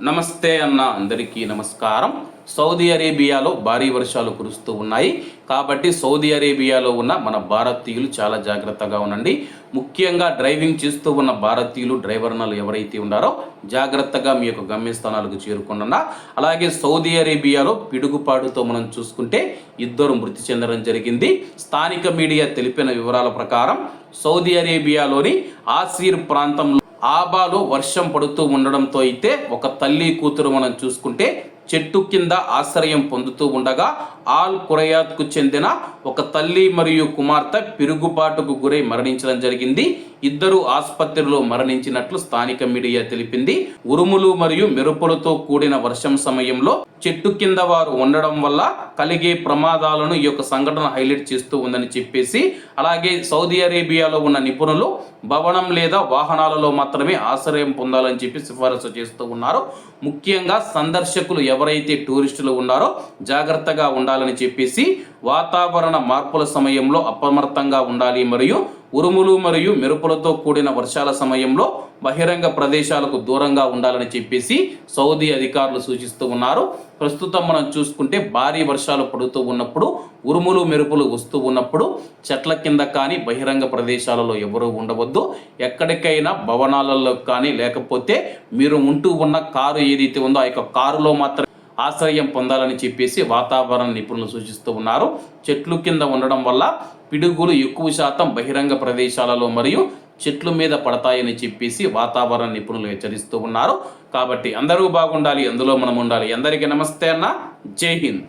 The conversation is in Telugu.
నమస్తే అన్న అందరికీ నమస్కారం. సౌదీ అరేబియాలో భారీ వర్షాలు కురుస్తూ ఉన్నాయి. కాబట్టి సౌదీ అరేబియాలో ఉన్న మన భారతీయులు చాలా జాగ్రత్తగా ఉండండి. ముఖ్యంగా డ్రైవింగ్ చేస్తూ ఉన్న భారతీయులు డ్రైవర్నలు ఎవరైతే ఉన్నారో జాగ్రత్తగా మీ యొక్క గమ్యస్థానాలకు చేరుకుండా అలాగే సౌదీ అరేబియాలో పిడుగుపాటుతో మనం చూసుకుంటే ఇద్దరు మృతి చెందడం జరిగింది. స్థానిక మీడియా తెలిపిన వివరాల ప్రకారం సౌదీ అరేబియాలోని ఆసీర్ ప్రాంతంలో ఆబాలో వర్షం పడుతూ ఉండడంతో అయితే ఒక తల్లి కూతురు మనం చూసుకుంటే చెట్టు కింద ఆశ్రయం పొందుతూ ఉండగా ఆల్ కురయాత్కు చెందిన ఒక తల్లి మరియు కుమార్తె పిరుగుబాటుకు గురై మరణించడం జరిగింది. ఇద్దరు ఆసుపత్రిలో మరణించినట్లు స్థానిక మీడియా తెలిపింది. ఉరుములు మరియు మెరుపులతో కూడిన వర్షం సమయంలో చెట్టు కింద వారు ఉండడం వల్ల కలిగే ప్రమాదాలను ఈ యొక్క సంఘటన హైలైట్ చేస్తూ ఉందని చెప్పేసి అలాగే సౌదీ అరేబియాలో ఉన్న నిపుణులు భవనం లేదా వాహనాలలో మాత్రమే ఆశ్రయం పొందాలని చెప్పి సిఫారసు చేస్తూ ఉన్నారు. ముఖ్యంగా సందర్శకులు ఎవరైతే టూరిస్టులు ఉన్నారో జాగ్రత్తగా ఉండాలని చెప్పేసి వాతావరణ మార్పుల సమయంలో అప్రమత్తంగా ఉండాలి మరియు ఉరుములు మరియు మెరుపులతో కూడిన వర్షాల సమయంలో బహిరంగ ప్రదేశాలకు దూరంగా ఉండాలని చెప్పేసి సౌదీ అధికారులు సూచిస్తూ ఉన్నారు. ప్రస్తుతం మనం చూసుకుంటే భారీ వర్షాలు పడుతూ ఉన్నప్పుడు ఉరుములు మెరుపులు వస్తూ ఉన్నప్పుడు చెట్ల కింద కానీ బహిరంగ ప్రదేశాలలో ఎవరూ ఉండవద్దు. ఎక్కడికైనా భవనాలలో కానీ లేకపోతే మీరు ఉంటూ ఉన్న కారు ఏదైతే ఉందో ఆ యొక్క కారులో మాత్రం ఆశ్రయం పొందాలని చెప్పేసి వాతావరణ నిపుణులు సూచిస్తూ ఉన్నారు. చెట్లు కింద ఉండడం వల్ల పిడుగులు ఎక్కువ శాతం బహిరంగ ప్రదేశాలలో మరియు చెట్ల మీద పడతాయని చెప్పేసి వాతావరణ నిపుణులు హెచ్చరిస్తూ ఉన్నారు. కాబట్టి అందరూ బాగుండాలి అందులో మనం ఉండాలి. అందరికీ నమస్తే అన్న. జై హింద్.